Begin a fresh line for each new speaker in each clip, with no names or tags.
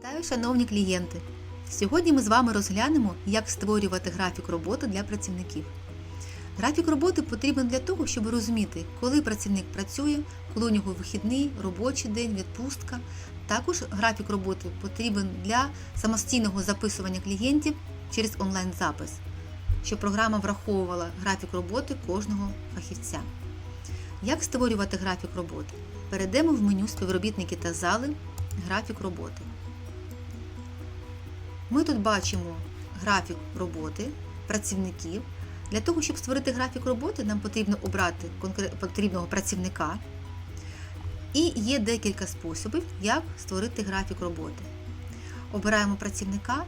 Вітаю, шановні клієнти! Сьогодні ми з вами розглянемо, як створювати графік роботи для працівників. Графік роботи потрібен для того, щоб розуміти, коли працівник працює, коли у нього вихідний, робочий день, відпустка. Також графік роботи потрібен для самостійного записування клієнтів через онлайн-запис, щоб програма враховувала графік роботи кожного фахівця. Як створювати графік роботи? Перейдемо в меню співробітники та зали, графік роботи. Ми тут бачимо графік роботи працівників. Для того, щоб створити графік роботи, нам потрібно обрати потрібного працівника. І є декілька способів, як створити графік роботи. Обираємо працівника.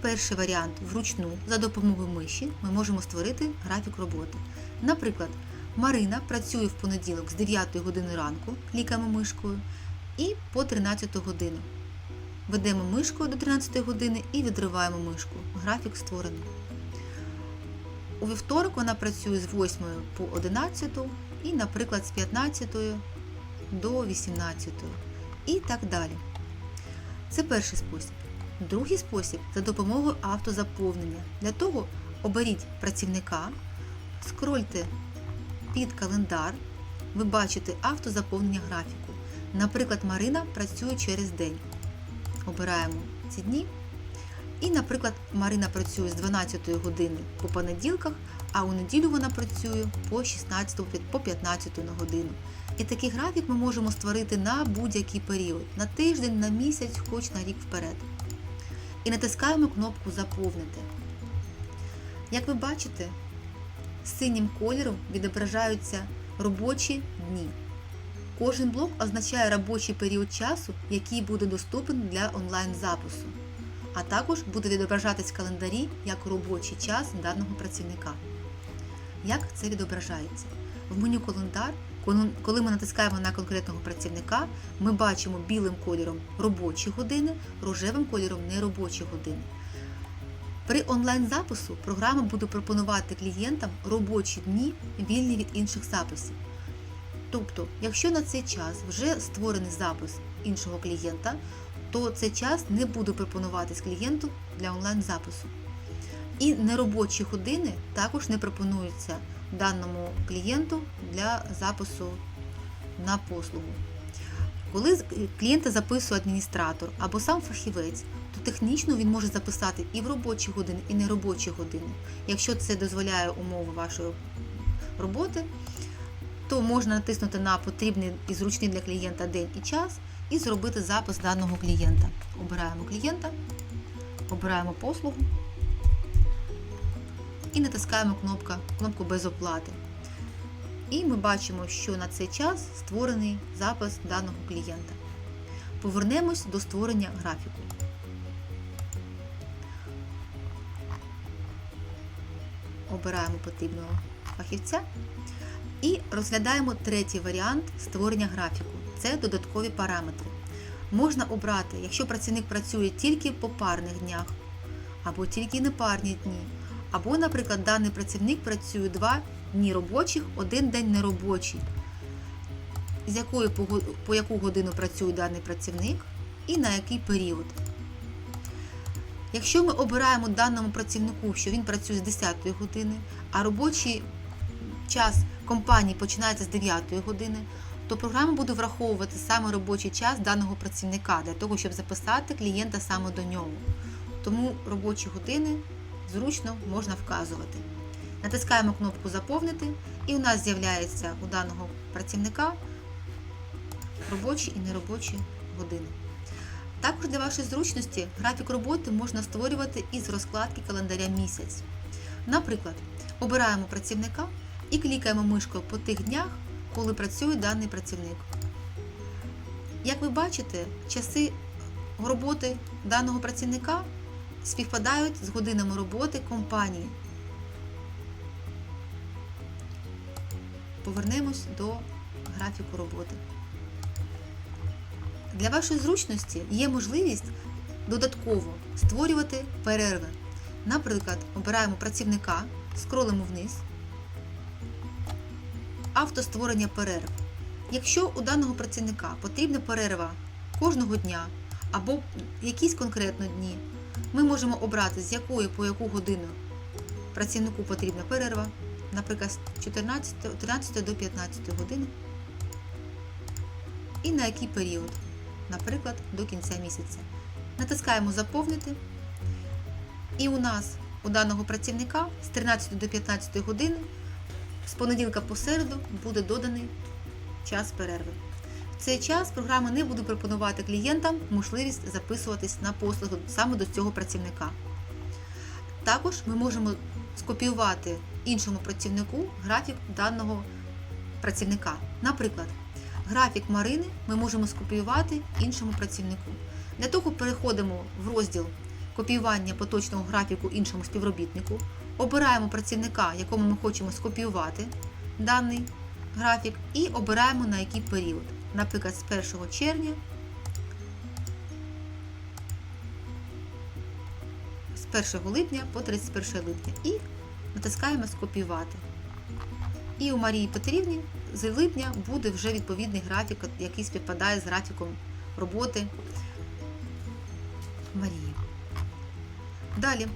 Перший варіант вручну за допомогою миші ми можемо створити графік роботи. Наприклад, Марина працює в понеділок з 9 години ранку, клікаємо мишкою, і по 13 годину. Ведемо мишкою до 13 години і відриваємо мишку. Графік створений. У вівторок вона працює з 8 по 11 і, наприклад, з 15 до 18 і так далі. Це перший спосіб. Другий спосіб за допомогою автозаповнення. Для того оберіть працівника, скрольте під календар, ви бачите автозаповнення графіку. Наприклад, Марина працює через день. Обираємо ці дні. І, наприклад, Марина працює з 12 години по понеділках, а у неділю вона працює по 16 по 15 на годину. І такий графік ми можемо створити на будь-який період, на тиждень, на місяць, хоч на рік вперед. І натискаємо кнопку Заповнити. Як ви бачите, синім кольором відображаються робочі дні. Кожен блок означає робочий період часу, який буде доступен для онлайн-запису, а також буде відображатись в календарі як робочий час даного працівника. Як це відображається? В меню календар, коли- ми натискаємо на конкретного працівника, ми бачимо білим кольором робочі години, рожевим кольором неробочі години. При онлайн-запису програма буде пропонувати клієнтам робочі дні, вільні від інших записів. Тобто, якщо на цей час вже створений запис іншого клієнта, то цей час не буде пропонуватись клієнту для онлайн-запису. І неробочі години також не пропонуються даному клієнту для запису на послугу. Коли клієнта записує адміністратор або сам фахівець, то технічно він може записати і в робочі години, і неробочі години. Якщо це дозволяє умови вашої роботи, то можна натиснути на потрібний і зручний для клієнта день і час і зробити запис даного клієнта. Обираємо клієнта, обираємо послугу і натискаємо кнопка, кнопку без оплати. І ми бачимо, що на цей час створений запис даного клієнта. Повернемось до створення графіку. Обираємо потрібного фахівця і розглядаємо третій варіант створення графіку. Це додаткові параметри. Можна обрати, якщо працівник працює тільки по парних днях, або тільки непарні дні, або, наприклад, даний працівник працює два дні робочих, один день неробочий. З якої по, по яку годину працює даний працівник і на який період. Якщо ми обираємо даному працівнику, що він працює з 10 години, а робочий час компанії починається з 9 години, то програма буде враховувати саме робочий час даного працівника для того, щоб записати клієнта саме до нього. Тому робочі години зручно можна вказувати. Натискаємо кнопку Заповнити, і у нас з'являється у даного працівника робочі і неробочі години. Також для вашої зручності графік роботи можна створювати із розкладки календаря місяць. Наприклад, обираємо працівника і клікаємо мишкою по тих днях, коли працює даний працівник. Як ви бачите, часи роботи даного працівника співпадають з годинами роботи компанії. Повернемось до графіку роботи. Для вашої зручності є можливість додатково створювати перерви. Наприклад, обираємо працівника, скролимо вниз, автостворення перерв. Якщо у даного працівника потрібна перерва кожного дня або якісь конкретно дні. Ми можемо обрати, з якої по яку годину працівнику потрібна перерва, наприклад, з 14, 13 до 15 години. І на який період, наприклад, до кінця місяця. Натискаємо Заповнити. І у нас у даного працівника з 13 до 15 години з понеділка по середу буде доданий час перерви. В цей час програма не буде пропонувати клієнтам можливість записуватись на послугу саме до цього працівника. Також ми можемо скопіювати іншому працівнику графік даного працівника. Наприклад, графік Марини ми можемо скопіювати іншому працівнику. Для того переходимо в розділ копіювання поточного графіку іншому співробітнику, обираємо працівника, якому ми хочемо скопіювати даний графік, і обираємо на який період. Наприклад, з 1 червня з 1 липня по 31 липня і натискаємо Скопіювати. І у Марії Петрівні з липня буде вже відповідний графік, який співпадає з графіком роботи Марії. Далі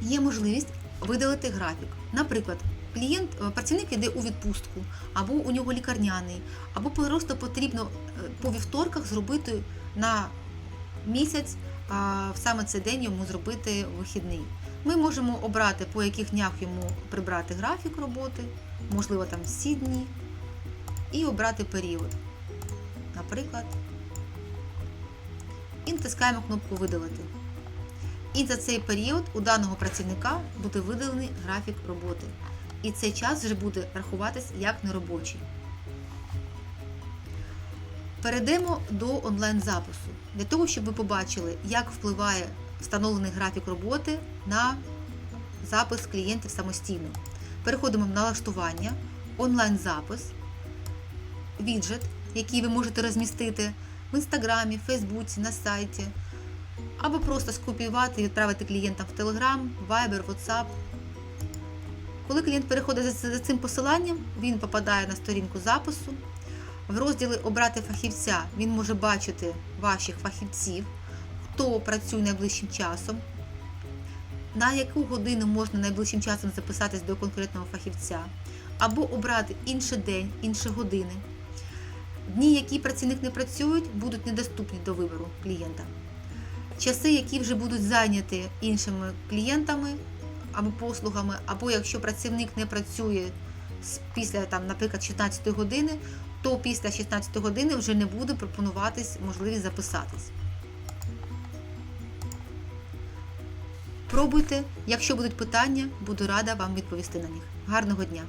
є можливість видалити графік. Наприклад, клієнт, е, працівник йде у відпустку, або у нього лікарняний, або просто потрібно е, по вівторках зробити на місяць, а в саме цей день йому зробити вихідний. Ми можемо обрати, по яких днях йому прибрати графік роботи, можливо, там всі дні, і обрати період. Наприклад, і натискаємо кнопку Видалити. І за цей період у даного працівника буде видалений графік роботи. І цей час вже буде рахуватись як неробочий. Перейдемо до онлайн-запису. Для того, щоб ви побачили, як впливає встановлений графік роботи на запис клієнтів самостійно. Переходимо в налаштування, онлайн-запис, віджит, який ви можете розмістити в інстаграмі, Фейсбуці, на сайті, або просто скопіювати і відправити клієнтам в Telegram, Viber, WhatsApp. Коли клієнт переходить за цим посиланням, він попадає на сторінку запису. В розділі Обрати фахівця він може бачити ваших фахівців, хто працює найближчим часом, на яку годину можна найближчим часом записатись до конкретного фахівця, або обрати інший день, інші години. Дні, які працівник не працюють, будуть недоступні до вибору клієнта. Часи, які вже будуть зайняті іншими клієнтами або послугами, або якщо працівник не працює після, там, наприклад, 16 години, то після 16 години вже не буде пропонуватись можливість записатись. Пробуйте, якщо будуть питання, буду рада вам відповісти на них. Гарного дня!